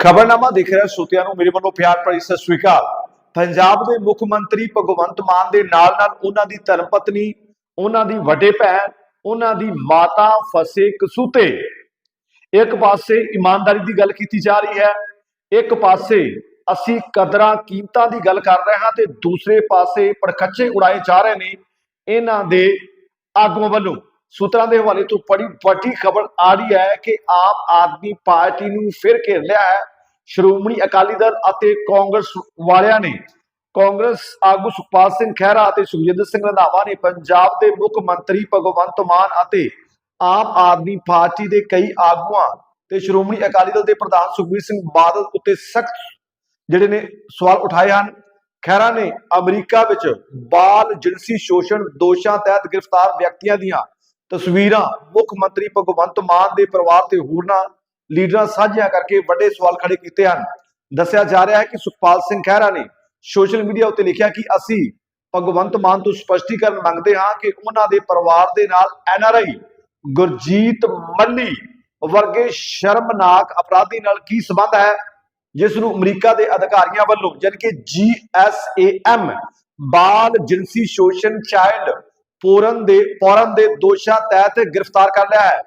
ਖਬਰਨਾਮਾ ਦੇਖ ਰਿਹਾ ਸਰੋਤਿਆਂ ਨੂੰ, ਮੇਰੇ ਵੱਲੋਂ ਪਿਆਰ ਭਰੀ ਸਤਿ ਸ੍ਰੀ ਅਕਾਲ। ਪੰਜਾਬ ਦੇ ਮੁੱਖ ਮੰਤਰੀ ਭਗਵੰਤ ਮਾਨ ਦੇ ਨਾਲ ਨਾਲ ਉਹਨਾਂ ਦੀ ਧਰਮ ਪਤਨੀ ਉਹਨਾਂ ਦੀ ਵੱਡੇ ਭੈਣ, ਉਹਨਾਂ ਦੀ ਮਾਤਾ ਫਸੇ ਕਸੂਤੇ। ਇੱਕ ਪਾਸੇ ਇਮਾਨਦਾਰੀ ਦੀ ਗੱਲ ਕੀਤੀ ਜਾ ਰਹੀ ਹੈ, ਇੱਕ ਪਾਸੇ ਅਸੀਂ ਕਦਰਾਂ ਕੀਮਤਾਂ ਦੀ ਗੱਲ ਕਰ ਰਹੇ ਹਾਂ ਤੇ ਦੂਸਰੇ ਪਾਸੇ ਪੜਖੱਚੇ ਉਡਾਏ ਜਾ ਰਹੇ ਨੇ, ਇਹਨਾਂ ਦੇ ਆਗੂਆਂ ਵੱਲੋਂ। ਸੂਤਰਾਂ ਦੇ ਹਵਾਲੇ ਤੋਂ ਬੜੀ ਵੱਡੀ ਖਬਰ ਆ ਰਹੀ ਹੈ ਕਿ ਆਮ ਆਦਮੀ ਪਾਰਟੀ ਨੂੰ ਫਿਰ ਘੇਰ ਲਿਆ ਹੈ। ਸ਼੍ਰੋਮਣੀ ਅਕਾਲੀ ਦਲ ਅਤੇ ਕਾਂਗਰਸ ਵਾਲਿਆਂ ਨੇ ਕਾਂਗਰਸ ਆਗੂ ਸੁਖਪਾਲ ਸਿੰਘ ਖਹਿਰਾ ਅਤੇ ਸੁਖਜਿੰਦਰ ਸਿੰਘ ਰੰਧਾਵਾ ਨੇ ਪੰਜਾਬ ਦੇ ਮੁੱਖ ਮੰਤਰੀ ਭਗਵੰਤ ਮਾਨ ਅਤੇ ਆਮ ਆਦਮੀ ਪਾਰਟੀ ਦੇ ਕਈ ਆਗੂਆਂ ਤੇ ਸ਼੍ਰੋਮਣੀ ਅਕਾਲੀ ਦਲ ਦੇ ਪ੍ਰਧਾਨ ਸੁਖਬੀਰ ਸਿੰਘ ਬਾਦਲ ਉੱਤੇ ਸਖਤ ਜਿਹੜੇ ਨੇ ਸਵਾਲ ਉਠਾਏ ਹਨ। ਖਹਿਰਾ ਨੇ ਅਮਰੀਕਾ ਵਿੱਚ ਬਾਲ ਜਿਨਸੀ ਸ਼ੋਸ਼ਣ ਦੋਸ਼ਾਂ ਤਹਿਤ ਗ੍ਰਿਫਤਾਰ ਵਿਅਕਤੀਆਂ ਦੀਆਂ ਤਸਵੀਰਾਂ ਮੁੱਖ ਮੰਤਰੀ ਭਗਵੰਤ ਮਾਨ ਦੇ ਪਰਿਵਾਰ ਤੇ ਹੋਰਨਾਂ ਲੀਡਰਾਂ ਸਾਂਝੀਆਂ ਕਰਕੇ ਵੱਡੇ ਸਵਾਲ ਖੜੇ ਕੀਤੇ ਹਨ। ਦੱਸਿਆ ਜਾ ਰਿਹਾ ਹੈ ਕਿ ਸੁਖਪਾਲ ਸਿੰਘ ਖਹਿਰਾ ਨੇ ਸੋਸ਼ਲ ਮੀਡੀਆ ਉੱਤੇ ਲਿਖਿਆ ਕਿ ਅਸੀਂ ਭਗਵੰਤ ਮਾਨ ਤੋਂ ਸਪਸ਼ਟੀਕਰਨ ਮੰਗਦੇ ਹਾਂ ਕਿ ਉਹਨਾਂ ਦੇ ਪਰਿਵਾਰ ਦੇ ਨਾਲ ਐਨਆਰਆਈ ਗੁਰਜੀਤ ਮੱਲੀ ਵਰਗੇ ਸ਼ਰਮਨਾਕ ਅਪਰਾਧੀ ਨਾਲ ਕੀ ਸੰਬੰਧ ਹੈ, ਜਿਸ ਨੂੰ ਅਮਰੀਕਾ ਦੇ ਅਧਿਕਾਰੀਆਂ ਵੱਲੋਂ ਜਾਣੀ ਕਿ ਜੀਐਸਏਐਮ ਬਾਲ ਜਿਨਸੀ ਸ਼ੋਸ਼ਣ ਚਾਈਲਡ ਪੋਰਨ ਦੇ, ਪੌਰਨ ਦੇ ਦੋਸ਼ਾਂ ਤਹਿਤ ਗ੍ਰਿਫਤਾਰ ਕਰ ਲਿਆ ਹੈ।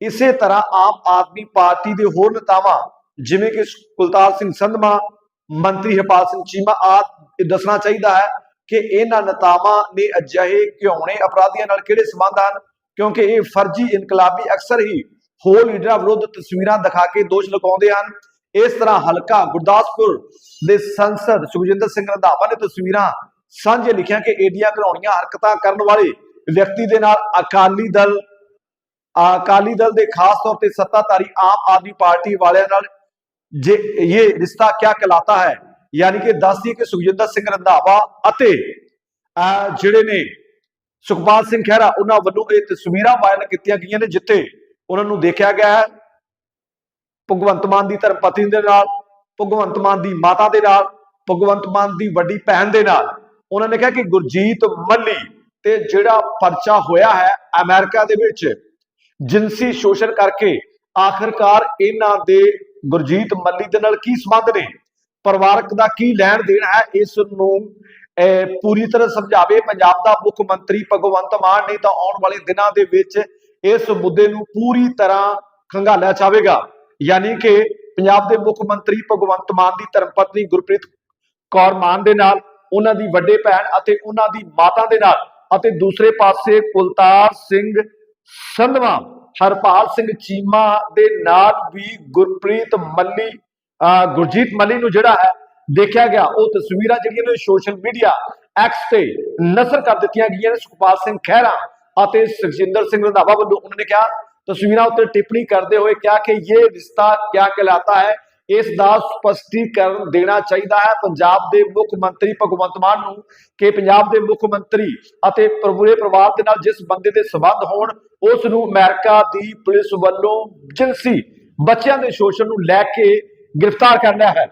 ਇਸੇ ਤਰ੍ਹਾਂ ਆਮ ਆਦਮੀ ਪਾਰਟੀ ਦੇ ਹੋਰ ਨੇਤਾਵਾਂ, ਜਿਵੇਂ ਕਿ ਕੁਲਤਾਰ ਸਿੰਘ ਸੰਧਮਾ, ਮੰਤਰੀ ਹਰਪਾਲ ਸਿੰਘ ਚੀਮਾ ਆਦ ਦੱਸਣਾ ਚਾਹੀਦਾ ਹੈ ਕਿ ਇਹਨਾਂ ਨੇਤਾਵਾਂ ਨੇ ਅਜਿਹੇ ਘਿਉਣੇ ਅਪਰਾਧੀਆਂ ਨਾਲ ਕਿਹੜੇ ਸੰਬੰਧ ਹਨ? ਕਿਉਂਕਿ ਇਹ ਫਰਜ਼ੀ ਇਨਕਲਾਬੀ ਅਕਸਰ ਹੀ ਹੋਰ ਲੀਡਰਾਂ ਵਿਰੁੱਧ ਤਸਵੀਰਾਂ ਦਿਖਾ ਕੇ ਦੋਸ਼ ਲਗਾਉਂਦੇ ਹਨ। ਇਸ ਤਰ੍ਹਾਂ ਹਲਕਾ ਗੁਰਦਾਸਪੁਰ ਦੇ ਸੰਸਦ ਸੁਖਜਿੰਦਰ ਸਿੰਘ ਰੰਧਾਵਾ ਨੇ ਤਸਵੀਰਾਂ ਸਾਂਝੇ ਲਿਖਿਆ ਕਿ ਏਡੀਆਂ ਘਰਾਉਣੀਆਂ ਹਰਕਤਾਂ ਕਰਨ ਵਾਲੇ ਵਿਅਕਤੀ ਦੇ ਨਾਲ ਅਕਾਲੀ ਦਲ ਅਕਾਲੀ ਦਲ ਦੇ ਖਾਸ ਤੌਰ ਤੇ ਸੱਤਾਧਾਰੀ ਆਮ ਆਦਮੀ ਪਾਰਟੀ ਵਾਲਿਆਂ ਨਾਲ ਜੇ ਇਹ ਰਿਸ਼ਤਾ ਕਿਆ ਕਹਿਲਾਤਾ ਹੈ ਯਾਨੀ ਕਿ ਦੱਸਦੀ ਕਿ ਸੁਖਜਿੰਦਰ ਸਿੰਘ ਰੰਧਾਵਾ ਅਤੇ ਅਹ, ਜਿਹੜੇ ਨੇ ਸੁਖਪਾਲ ਸਿੰਘ ਖਹਿਰਾ ਉਹਨਾਂ ਵੱਲੋਂ ਇਹ ਤਸਵੀਰਾਂ ਵਾਇਰਲ ਕੀਤੀਆਂ ਗਈਆਂ ਨੇ ਜਿੱਥੇ ਉਹਨਾਂ ਨੂੰ ਦੇਖਿਆ ਗਿਆ ਹੈ ਭਗਵੰਤ ਮਾਨ ਦੀ ਧਰਮ ਪਤਨੀ ਦੇ ਨਾਲ ਭਗਵੰਤ ਮਾਨ ਦੀ ਮਾਤਾ ਦੇ ਨਾਲ ਭਗਵੰਤ ਮਾਨ ਦੀ ਵੱਡੀ ਭੈਣ ਦੇ ਨਾਲ। ਉਹਨਾਂ ਨੇ ਕਿਹਾ ਕਿ ਗੁਰਜੀਤ ਮੱਲੀ ਤੇ ਜਿਹੜਾ ਪਰਚਾ ਹੋਇਆ ਹੈ ਅਮਰੀਕਾ ਦੇ ਵਿੱਚ, ਜਿਨਸੀ ਸ਼ੋਸ਼ਣ ਕਰਕੇ ਆਖਰਕਾਰ ਇਹਨਾਂ ਦੇ ਗੁਰਜੀਤ ਮੱਲੀ ਦੇ ਨਾਲ ਕੀ ਸੰਬੰਧ ਨੇ? ਪਰਿਵਾਰਕ ਦਾ ਕੀ ਲੈਣ ਦੇਣ ਹੈ? ਇਸ ਨੂੰ ਪੂਰੀ ਤਰ੍ਹਾਂ ਸਮਝਾਵੇ ਪੰਜਾਬ ਦਾ ਮੁੱਖ ਮੰਤਰੀ ਭਗਵੰਤ ਮਾਨ ਨਹੀਂ ਤਾਂ ਆਉਣ ਵਾਲੇ ਦਿਨਾਂ ਦੇ ਵਿੱਚ ਇਸ ਮੁੱਦੇ ਨੂੰ ਪੂਰੀ ਤਰ੍ਹਾਂ ਖੰਗਾਲਿਆ ਜਾਵੇਗਾ। ਯਾਨੀ ਕਿ ਪੰਜਾਬ ਦੇ ਮੁੱਖ ਮੰਤਰੀ ਭਗਵੰਤ ਮਾਨ ਦੀ ਧਰਮ ਪਤਨੀ ਗੁਰਪ੍ਰੀਤ ਕੌਰ ਮਾਨ ਦੇ ਨਾਲ ਉਹਨਾਂ ਦੀ ਵੱਡੇ ਭੈਣ ਅਤੇ ਉਹਨਾਂ ਦੀ ਮਾਤਾ ਦੇ ਨਾਲ ਅਤੇ ਦੂਸਰੇ ਪਾਸੇ ਕੁਲਤਾਰ ਸਿੰਘ ਸੰਧਵਾ, ਹਰਪਾਲ ਸਿੰਘ ਚੀਮਾ ਦੇ ਨਾਲ ਵੀ ਗੁਰਪ੍ਰੀਤ ਮੱਲੀ, ਅਹ ਗੁਰਜੀਤ ਮੱਲੀ ਨੂੰ ਜਿਹੜਾ ਹੈ ਦੇਖਿਆ ਗਿਆ। ਉਹ ਤਸਵੀਰਾਂ ਜਿਹੜੀਆਂ ਨੇ ਸੋਸ਼ਲ ਮੀਡੀਆ ਐਕਸ ਤੇ ਨਸ਼ਰ ਕਰ ਦਿੱਤੀਆਂ ਗਈਆਂ ਨੇ ਸੁਖਪਾਲ ਸਿੰਘ ਖਹਿਰਾ ਅਤੇ ਸੁਖਜਿੰਦਰ ਸਿੰਘ ਰੰਧਾਵਾ ਵੱਲੋਂ। ਉਹਨਾਂ ਨੇ ਕਿਹਾ, ਤਸਵੀਰਾਂ ਉੱਤੇ ਟਿੱਪਣੀ ਕਰਦੇ ਹੋਏ ਕਿਹਾ ਕਿ ਇਹ ਰਿਸ਼ਤਾ ਕਿਆ ਕਹਿਲਾਤਾ ਹੈ ਇਸ ਦਾ ਸਪਸ਼ਟੀਕਰਨ ਦੇਣਾ ਚਾਹੀਦਾ ਹੈ। ਪੰਜਾਬ ਦੇ ਮੁੱਖ ਮੰਤਰੀ ਭਗਵੰਤ ਮਾਨ ਨੂੰ ਕਿ ਪੰਜਾਬ ਦੇ ਮੁੱਖ ਮੰਤਰੀ ਅਤੇ ਪੂਰੇ ਪਰਿਵਾਰ ਦੇ ਨਾਲ ਜਿਸ ਬੰਦੇ ਦੇ ਸਬੰਧ ਹੋਣ, ਉਸ ਨੂੰ ਅਮਰੀਕਾ ਦੀ ਪੁਲਿਸ ਵੱਲੋਂ ਜਿਨਸੀ ਬੱਚਿਆਂ ਦੇ ਸ਼ੋਸ਼ਣ ਨੂੰ ਲੈ ਕੇ ਗ੍ਰਿਫਤਾਰ ਕਰਨਾ ਹੈ।